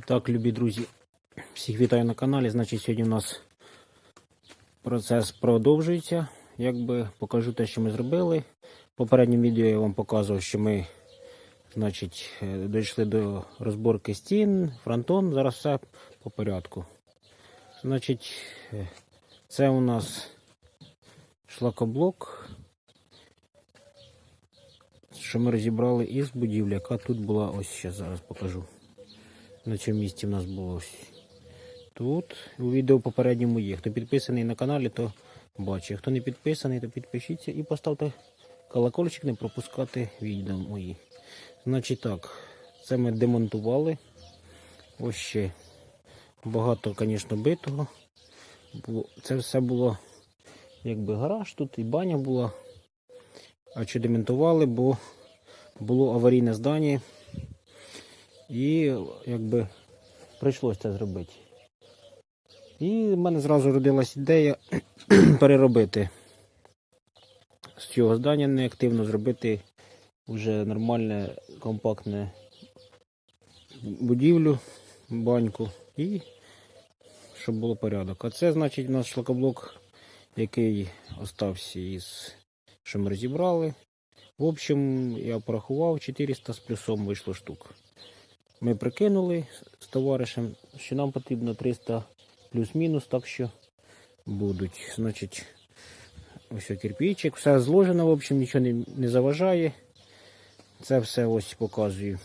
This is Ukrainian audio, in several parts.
Так, любі друзі, всіх вітаю на каналі. Значить, сьогодні у нас процес продовжується. Якби покажу те, що ми зробили. В попередньому відео я вам показував, що ми значить, е, дійшли до розборки стін, фронтон. Зараз все по порядку. Значить, е, це у нас шлакоблок, що ми розібрали із будівлі, яка тут була. Ось ще зараз покажу. На цьому місці в нас було тут. У відео попередньому є. Хто підписаний на каналі, то бачить. Хто не підписаний, то підпишіться і поставте колокольчик, не пропускати відео мої. Значить так, це ми демонтували. Ось ще багато, звісно, битого. Це все було якби гараж тут і баня була. А чи демонтували, бо було аварійне здання. І якби прийшлося це зробити. І в мене зразу родилась ідея переробити з цього здання неактивно зробити вже нормальне компактне будівлю, баньку і щоб було порядок. А це значить у нас шлакоблок, який остався із що ми розібрали. В общем, я порахував 400 з плюсом вийшло штук. Ми прикинули з товаришем, що нам потрібно 300 плюс-мінус, так що будуть. Значить, ось кирпичик, все зложено, в общем, нічого не, не заважає. Це все ось показую.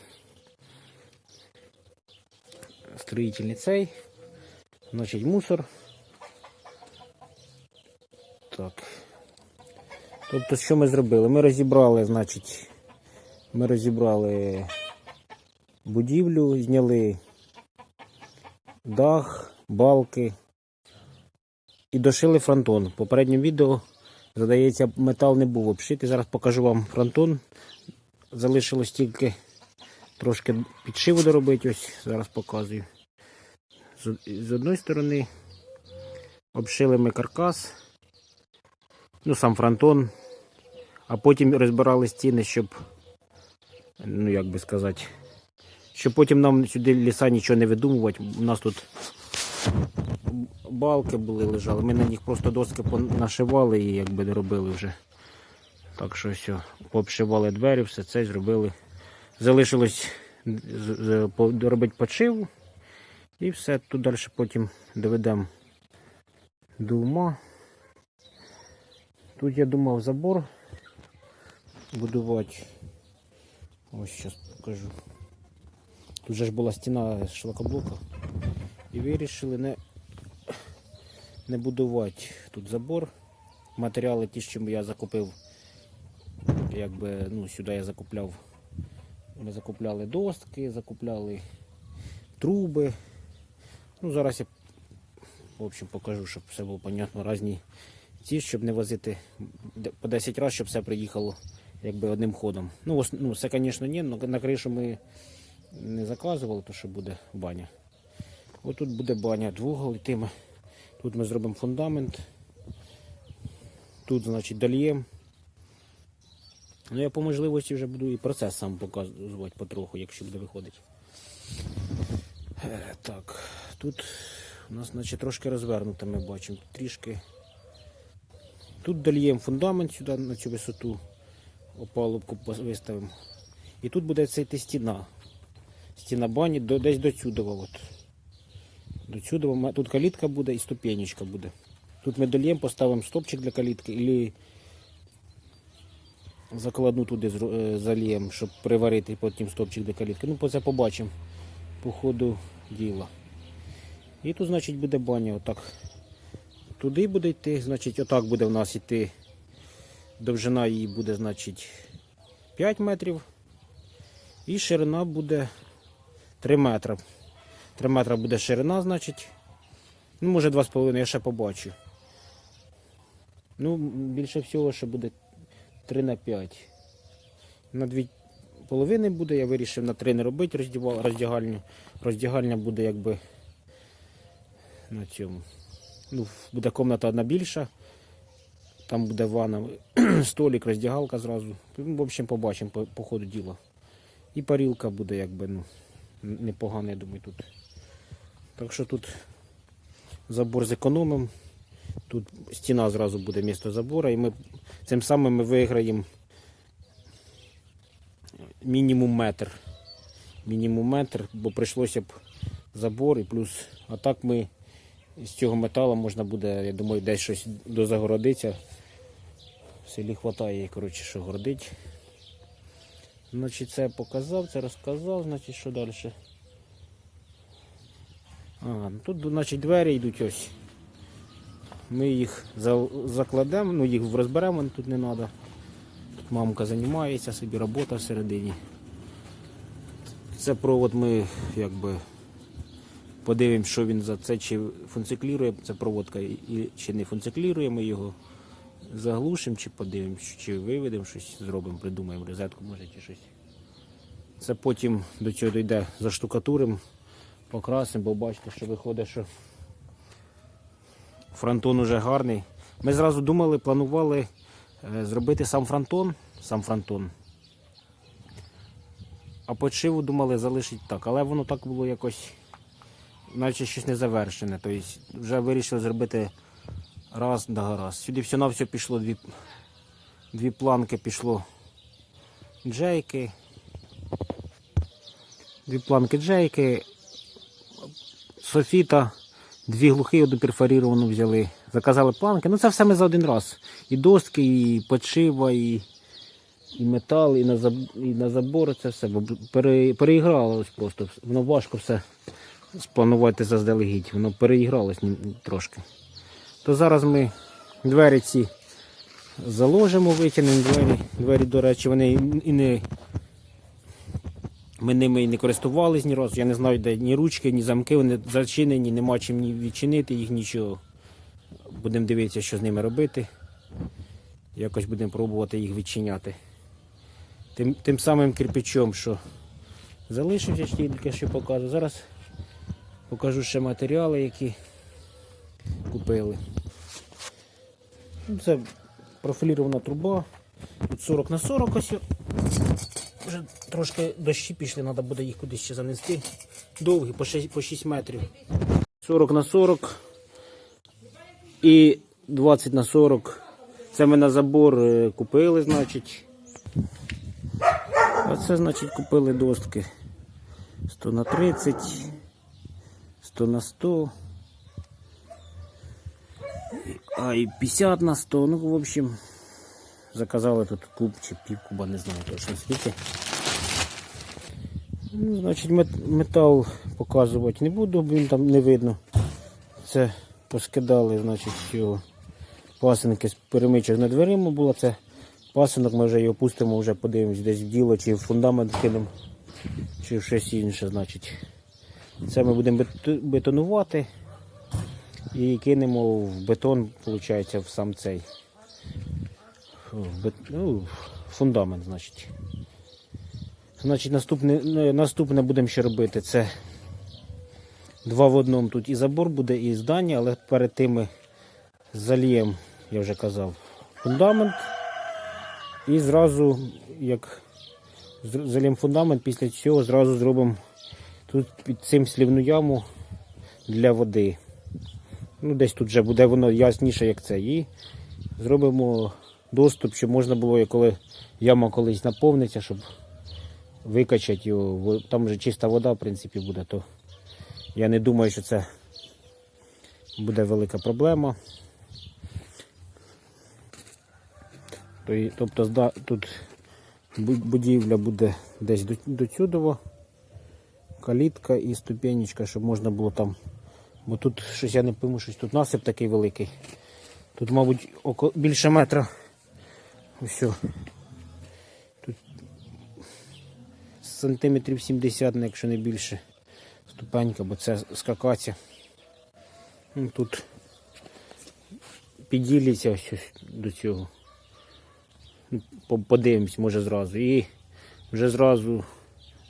Строїтельний цей. Значить, мусор. Так. Тобто, що ми зробили? Ми розібрали, значить, ми розібрали будівлю, зняли дах, балки і дошили фронтон. В попередньому відео, здається, метал не був обшитий. Зараз покажу вам фронтон. Залишилось тільки трошки підшиву доробити. Ось зараз показую. З, одної сторони обшили ми каркас, ну сам фронтон, а потім розбирали стіни, щоб, ну як би сказати, щоб потім нам сюди ліса нічого не видумувати. У нас тут балки були лежали. Ми на них просто доски нашивали і якби доробили вже. Так що все, пообшивали двері, все це зробили. Залишилось доробити подшиву. І все тут далі потім доведемо до ума. Тут я думав забор будувати. Ось зараз покажу. Тут же ж була стіна шлакоблока. І вирішили не, не будувати тут забор. Матеріали ті, що я закупив, якби ну, сюди я закупляв. Ми закупляли доски, закупляли труби. Ну, зараз я в общем, покажу, щоб все було понятно. Різні ці, щоб не возити по 10 разів, щоб все приїхало якби одним ходом. Ну, ну це, звісно, ні, але на кришу ми не заказували, то що буде баня. Ось тут буде баня двугол йтиме. Тут ми зробимо фундамент. Тут, значить, дольєм. Ну, я по можливості вже буду і процес сам показувати потроху, якщо буде виходити. Е, Так, тут у нас значить, трошки розвернуто, ми бачимо. Трішки. Тут дольєм фундамент сюди на цю висоту. Опалубку виставимо. І тут буде йти стіна. Стіна бані до, десь до цюдова. От. До цюдова. Тут калітка буде і ступенечка буде. Тут ми дольєм поставимо стопчик для калітки і закладну туди е, щоб приварити потім стопчик для калітки. Ну, це побачимо по ходу діла. І тут, значить, буде баня. Отак. Туди буде йти, значить, отак буде в нас йти. Довжина її буде, значить, 5 метрів. І ширина буде 3 метри. 3 метри буде ширина, значить. Ну, може 2,5, я ще побачу. Ну, більше всього, що буде 3 на 5. На дві половини буде, я вирішив на 3 не робити роздягальню. Роздягальня буде якби на цьому. Ну, буде комната одна більша. Там буде ванна, столик, роздягалка зразу. В общем, побачимо по, по ходу діла. І парілка буде якби, ну, непоганий, думаю, тут. Так що тут забор зекономимо. Тут стіна зразу буде місто забора, і ми цим самим ми виграємо мінімум метр. Мінімум метр, бо прийшлося б забор і плюс. А так ми з цього металу можна буде, я думаю, десь щось дозагородиться. В селі вистачає, коротше, що городить. Значить, це показав, це розказав, значить, що далі? А, ну тут, значить, двері йдуть ось. Ми їх закладемо, ну їх розберемо, тут не треба. Тут мамка займається, собі робота всередині. Це провод ми якби подивимось, що він за це, чи функціклірує ця проводка, і, чи не функціклірує, ми його заглушимо, чи подивимось, чи виведемо щось, зробимо, придумаємо розетку, може чи щось. Це потім до цього дійде заштукатуримо, покрасимо, бо бачите, що виходить, що фронтон уже гарний. Ми зразу думали, планували е, зробити сам фронтон, сам фронтон. А подшиву думали залишити так, але воно так було якось, наче щось не завершене. Тобто вже вирішили зробити раз да раз. Сюди все на все пішло дві, дві планки пішло джейки. Дві планки джейки, софіта, дві глухи, одну перфоріровану взяли. Заказали планки. Ну це все ми за один раз. І доски, і подшива, і, і метал, і на, заб- і на забор це все. Пере, переігралось просто. Воно важко все спланувати заздалегідь. Воно переігралось трошки. То зараз ми двері ці заложимо, витягнемо двері. Двері, до речі, вони і- не. Ми ними і не користувались ні разу. Я не знаю, де ні ручки, ні замки, вони зачинені, нема чим ні відчинити їх нічого. Будемо дивитися, що з ними робити. Якось будемо пробувати їх відчиняти. Тим, тим самим кирпичом, що залишився, тільки що покажу. Зараз покажу ще матеріали, які купили. Ну, Це профілірована труба. Тут 40 на 40 ось. Вже трошки дощі пішли, треба буде їх кудись ще занести. Довгі, по 6, по 6 метрів. 40 на 40 і 20 на 40. Це ми на забор е, купили, значить. А це, значить, купили достки. 100 на 30, 100 на 100. А і 50 на 100. Ну, в общем, заказали тут куб чи пів куба, не знаю точно скільки. Ну, значить, мет- метал показувати не буду, бо там не видно. Це поскидали, значить, його пасинки з перемичок над дверима було. Це пасинок, ми вже його пустимо, вже подивимось десь в діло, чи в фундамент кинемо, чи в щось інше, значить. Це ми будемо бетонувати і кинемо в бетон, виходить, в сам цей. В бет... ну, фундамент, значить. Значить, наступне, ну, наступне будемо ще робити. Це два в одному. Тут і забор буде, і здання, але перед тим ми зальємо, я вже казав, фундамент. І зразу, як з- зальємо фундамент, після цього зразу зробимо тут під цим слівну яму для води. Ну, десь тут вже буде воно ясніше, як це. І зробимо доступ, щоб можна було, коли яма колись наповниться, щоб викачати його. Там вже чиста вода, в принципі, буде, то я не думаю, що це буде велика проблема. Тобто тут будівля буде десь до, до цюдова, калітка і ступенечка, щоб можна було там. Бо тут щось я не пойму, щось тут насип такий великий. Тут, мабуть, око, більше метра. Ось. Тут сантиметрів 70, ну, якщо не більше. Ступенька, бо це скакація. Ну, Тут підділиться ось ось до цього. Ну, Подивимось, може зразу. І вже зразу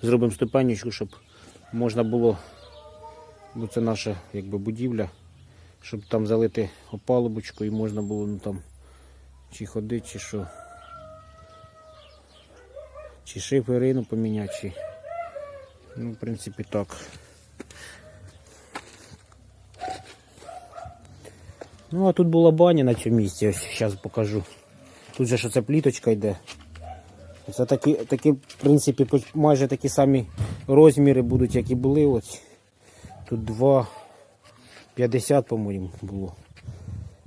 зробимо ступенечку, щоб можна було, бо це наша якби, будівля, щоб там залити опалубочку і можна було ну, там чи ходити, чи що. Чи шиферину поміняти, чи Ну, в принципі, так. Ну, а тут була баня на цьому місці, ось зараз покажу. Тут же що це пліточка йде. Це такі, такі, в принципі, майже такі самі розміри будуть, як і були. Ось. Тут 2,50, по-моєму, було.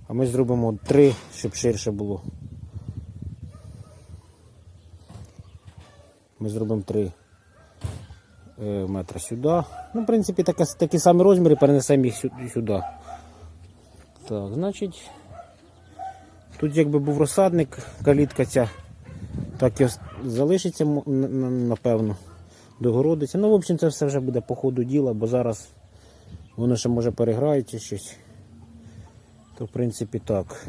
А ми зробимо 3, щоб ширше було. Ми зробимо 3 е, метра сюди. Ну, в принципі, таке, такі самі розміри, перенесемо їх сюди. Так, значить, тут якби був розсадник, калітка ця, так і залишиться, напевно, догородиться. Ну, в общем, це все вже буде по ходу діла, бо зараз воно ще може переграється щось. То, в принципі, так.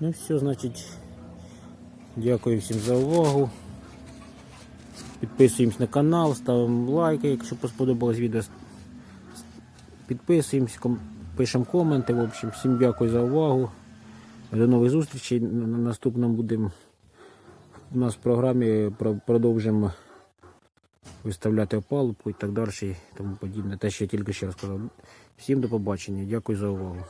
Ну все, значить, дякую всім за увагу. Підписуємось на канал, ставимо лайки, якщо сподобалось відео. Підписуємось, ком- пишемо коменти. В общем, всім дякую за увагу. До нових зустрічей. На на наступному будемо у нас в програмі продовжимо виставляти опалубку і так далі і тому подібне. Те, що я тільки ще розказав. Всім до побачення. Дякую за увагу.